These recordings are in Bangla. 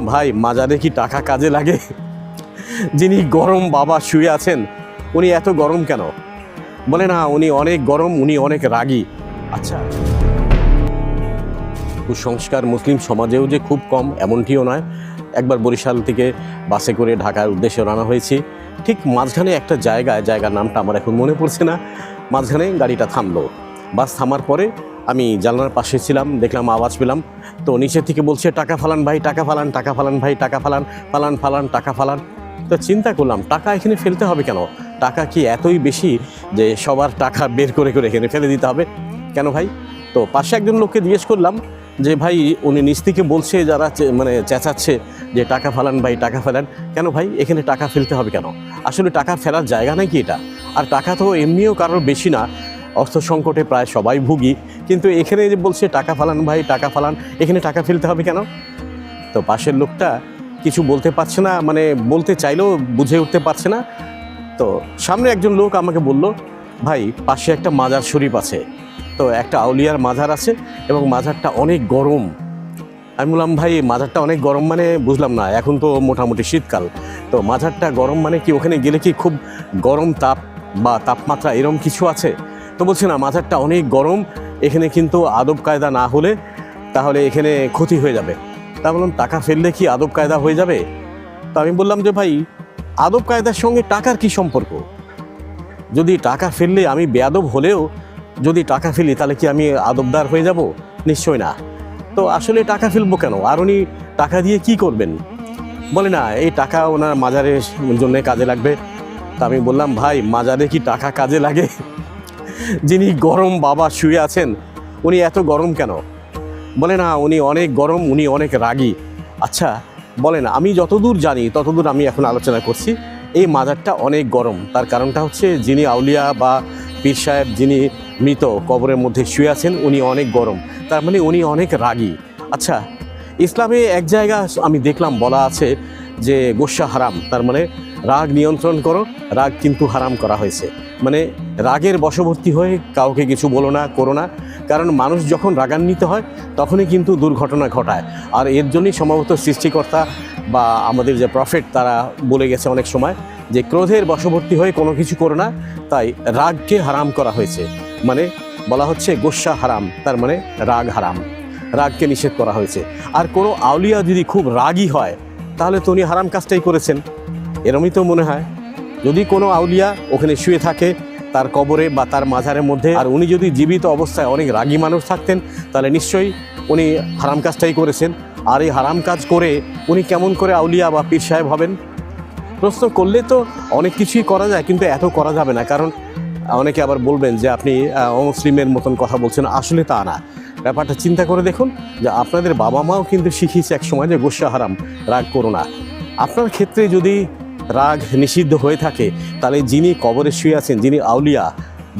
ভাই, মাজারে কি টাকা কাজে লাগে? যিনি গরম বাবা শুয়ে আছেন, উনি এত গরম কেন? বলে না, উনি অনেক গরম, উনি অনেক রাগী। আচ্ছা। কুসংস্কার মুসলিম সমাজেও যে খুব কম, এমনটিও নয়। একবার বরিশাল থেকে বাসে করে ঢাকার উদ্দেশ্যে রানা হয়েছি। ঠিক মাঝখানে একটা জায়গায়, জায়গার নামটা আমার এখন মনে পড়ছে না, মাঝখানে গাড়িটা থামলো। বাস থামার পরে আমি জানলার পাশে ছিলাম, দেখলাম, আওয়াজ পেলাম। তো নিচের থেকে বলছে, টাকা ফালান ভাই, টাকা ফালান টাকা ফালান ভাই, টাকা ফালান ফালান ফালান, টাকা ফালান। তো চিন্তা করলাম, টাকা এখানে ফেলতে হবে কেন? টাকা কি এতই বেশি যে সবার টাকা বের করে করে এখানে ফেলে দিতে হবে? কেন ভাই? তো পাশে একজন লোককে জিজ্ঞেস করলাম যে, ভাই, উনি নিচ থেকে বলছে যারা মানে চেঁচাচ্ছে যে টাকা ফেলান ভাই, টাকা ফেলান। কেন ভাই? এখানে টাকা ফেলতে হবে কেন? আসলে টাকা ফেলার জায়গা নাকি এটা? আর টাকা তো এমনিও কারোর বেশি না। অর্থ সংকটে প্রায় সবাই ভুগি। কিন্তু এখানে যে বলছে, টাকা ফালান ভাই, টাকা ফালান এখানে টাকা ফেলতে হবে কেন? তো পাশের লোকটা কিছু বলতে পারছে না মানে বলতে চাইলেও বুঝে উঠতে পারছে না। তো সামনে একজন লোক আমাকে বলল, ভাই, পাশে একটা মাজার শরীফ আছে। তো একটা আউলিয়ার মাজার আছে এবং মাজারটা অনেক গরম। আমি বললাম, ভাই, মাজারটা অনেক গরম মানে বুঝলাম না, এখন তো মোটামুটি শীতকাল। তো মাজারটা গরম মানে কি, ওখানে গেলে কি খুব গরম তাপ বা তাপমাত্রা এরম কিছু আছে? তো বলছে, না, মাজারটা অনেক গরম এখানে কিন্তু আদব কায়দা না হলে তাহলে এখানে ক্ষতি হয়ে যাবে। তা বললাম টাকা ফেললে কি আদব কায়দা হয়ে যাবে? তো আমি বললাম যে, ভাই, আদব কায়দার সঙ্গে টাকার কি সম্পর্ক? যদি টাকা ফেললে আমি বেয়াদব হলেও, যদি টাকা ফেলি তাহলে কি আমি আদবদার হয়ে যাব? নিশ্চয় না। তো আসলে টাকা ফেলব কেন? আর উনি টাকা দিয়ে কি করবেন? বলে, না, এই টাকা ওনার মাজারের জন্য কাজে লাগবে। তা আমি বললাম, ভাই, মাজারে কি টাকা কাজে লাগে? যিনি গরম বাবা শুয়ে আছেন, উনি এত গরম কেন? বলে না, উনি অনেক গরম, উনি অনেক রাগী। আচ্ছা বলেন, আমি যতদূর জানি, ততদূর আমি এখন আলোচনা করছি, এই মাজারটা অনেক গরম। তার কারণটা হচ্ছে যিনি আউলিয়া বা পীর সাহেব যিনি মৃত, কবরের মধ্যে শুয়ে আছেন, উনি অনেক গরম। তার মানে উনি অনেক রাগী। আচ্ছা ইসলামে এক জায়গা আমি দেখলাম, বলা আছে যে গোসা হারাম। তার মানে রাগ নিয়ন্ত্রণ করো, রাগ কিন্তু হারাম করা হয়েছে। মানে রাগের বশবর্তী হয়ে কাউকে কিছু বলো না, করো না। কারণ মানুষ যখন রাগান্বিত হয়, তখনই কিন্তু দুর্ঘটনা ঘটায়। আর এর জন্যই সম্ভবত সৃষ্টিকর্তা বা আমাদের যে প্রফেট তারা বলে গেছে অনেক সময় যে, ক্রোধের বশবর্তী হয়ে কোনো কিছু করো না। তাই রাগকে হারাম করা হয়েছে। মানে বলা হচ্ছে গোস্বা হারাম, তার মানে রাগ হারাম। রাগকে নিষেধ করা হয়েছে। আর কোনো আউলিয়া যদি খুব রাগী হয়, তাহলে তো উনি হারাম কাজটাই করেছেন। এরমই তো মনে হয়। যদি কোনো আউলিয়া ওখানে শুয়ে থাকে তার কবরে বা তার মাজারের মধ্যে। আর উনি যদি জীবিত অবস্থায় অনেক রাগী মানুষ থাকতেন, তাহলে নিশ্চয়ই উনি হারাম কাজটাই করেছেন। আর এই হারাম কাজ করে উনি কেমন করে আউলিয়া বা পীর সাহেব হবেন? প্রশ্ন করলে তো অনেক কিছুই করা যায়, কিন্তু এত করা যাবে না। কারণ অনেকে আবার বলবেন যে, আপনি অমুসলিমের মতন কথা বলছেন। আসলে তা না। ব্যাপারটা চিন্তা করে দেখুন যে, আপনাদের বাবা মাও কিন্তু শিখিয়েছে এক সময় যে, গোসা হারাম, রাগ করো না। আপনার ক্ষেত্রে যদি রাগ নিষিদ্ধ হয়ে থাকে, তাহলে যিনি কবরে শুয়ে আছেন, যিনি আউলিয়া,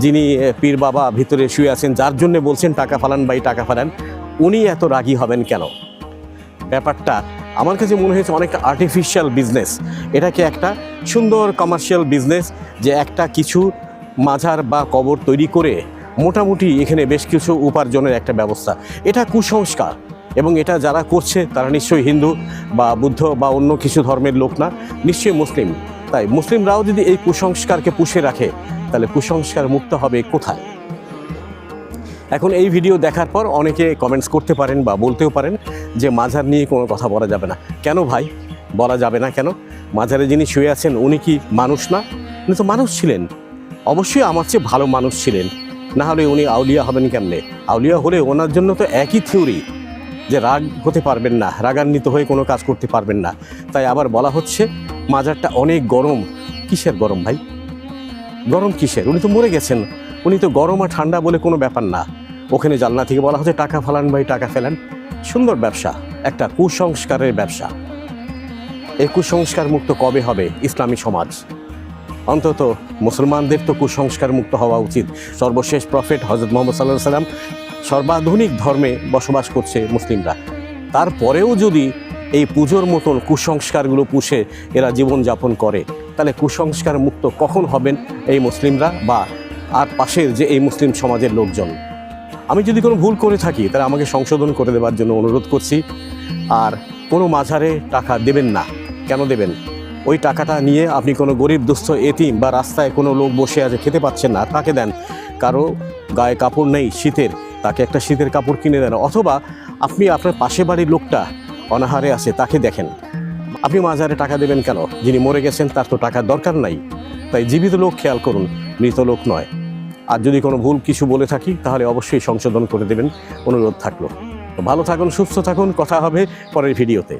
যিনি পীর বাবা ভিতরে শুয়ে আছেন, যার জন্য বলছেন টাকা ফালান বাই টাকা ফালান, উনি এত রাগী হবেন কেন? ব্যাপারটা আমার কাছে মনে হয়েছে অনেকটা আর্টিফিশিয়াল বিজনেস এটাকে একটা সুন্দর কমার্শিয়াল বিজনেস যে একটা কিছু মাজার বা কবর তৈরি করে মোটামুটি এখানে বেশ কিছু উপার্জনের একটা ব্যবস্থা। এটা কুসংস্কার। এবং এটা যারা করছে, তারা নিশ্চয়ই হিন্দু বা বুদ্ধ বা অন্য কিছু ধর্মের লোক না, নিশ্চয়ই মুসলিম। তাই মুসলিমরাও যদি এই কুসংস্কারকে পুষে রাখে, তাহলে কুসংস্কার মুক্ত হবে কোথায়? এখন এই ভিডিও দেখার পর অনেকে কমেন্টস করতে পারেন বা বলতেও পারেন যে মাজার নিয়ে কোনো কথা বলা যাবে না। কেন ভাই? বলা যাবে না কেন? মাজারে যিনি শুয়ে আছেন, উনি কি মানুষ না? উনি তো মানুষ ছিলেন। অবশ্যই আমার চেয়ে ভালো মানুষ ছিলেন। না হলে উনি আউলিয়া হবেন কেমনে? আউলিয়া হলে ওনার জন্য তো একই থিওরি যে রাগ হতে পারবেন না, রাগান্বিত হয়ে কোনো কাজ করতে পারবেন না। তাই আবার বলা হচ্ছে, মাজারটা অনেক গরম। কিসের গরম ভাই? গরম কিসের? উনি তো মরে গেছেন। উনি তো গরম আর ঠান্ডা বলে কোনো ব্যাপার না। ওখানে জানলা থেকে বলা হচ্ছে, টাকা ফালান ভাই, টাকা ফেলান। সুন্দর ব্যবসা, একটা কুসংস্কারের ব্যবসা। এই কুসংস্কার মুক্ত কবে হবে ইসলামী সমাজ? অন্তত মুসলমানদের তো কুসংস্কার মুক্ত হওয়া উচিত। সর্বশেষ প্রফেট হজরত মোহাম্মদ সাল্লাহ সাল্লাম সর্বাধুনিক ধর্মে বসবাস করছে মুসলিমরা। তারপরেও যদি এই পুজোর মতন কুসংস্কারগুলো পুষে এরা জীবনযাপন করে, তাহলে কুসংস্কার মুক্ত কখন হবেন এই মুসলিমরা বা আর পাশের যে এই মুসলিম সমাজের লোকজন? আমি যদি কোনো ভুল করে থাকি, তাহলে আমাকে সংশোধন করে দেওয়ার জন্য অনুরোধ করছি। আর কোনো মাঝারে টাকা দেবেন না। কেন দেবেন? ওই টাকাটা নিয়ে আপনি কোনো গরিব, দুস্থ, এতিম বা রাস্তায় কোনো লোক বসে আছে, খেতে পাচ্ছেন না, তাকে দেন। কারও গায়ে কাপড় নেই, শীতের। তাকে একটা শীতের কাপড় কিনে দেন, অথবা আপনি আপনার পাশে বাড়ির লোকটা অনাহারে আছে, তাকে দেখেন। আপনি মাজারে টাকা দেবেন কেন? যিনি মরে গেছেন, তার তো টাকার দরকার নাই। তাই জীবিত লোক খেয়াল করুন, মৃত লোক নয়। আর যদি কোনো ভুল কিছু বলে থাকি, তাহলে অবশ্যই সংশোধন করে দেবেন। অনুরোধ থাকল। ভালো থাকুন, সুস্থ থাকুন, কথা হবে পরের ভিডিওতে।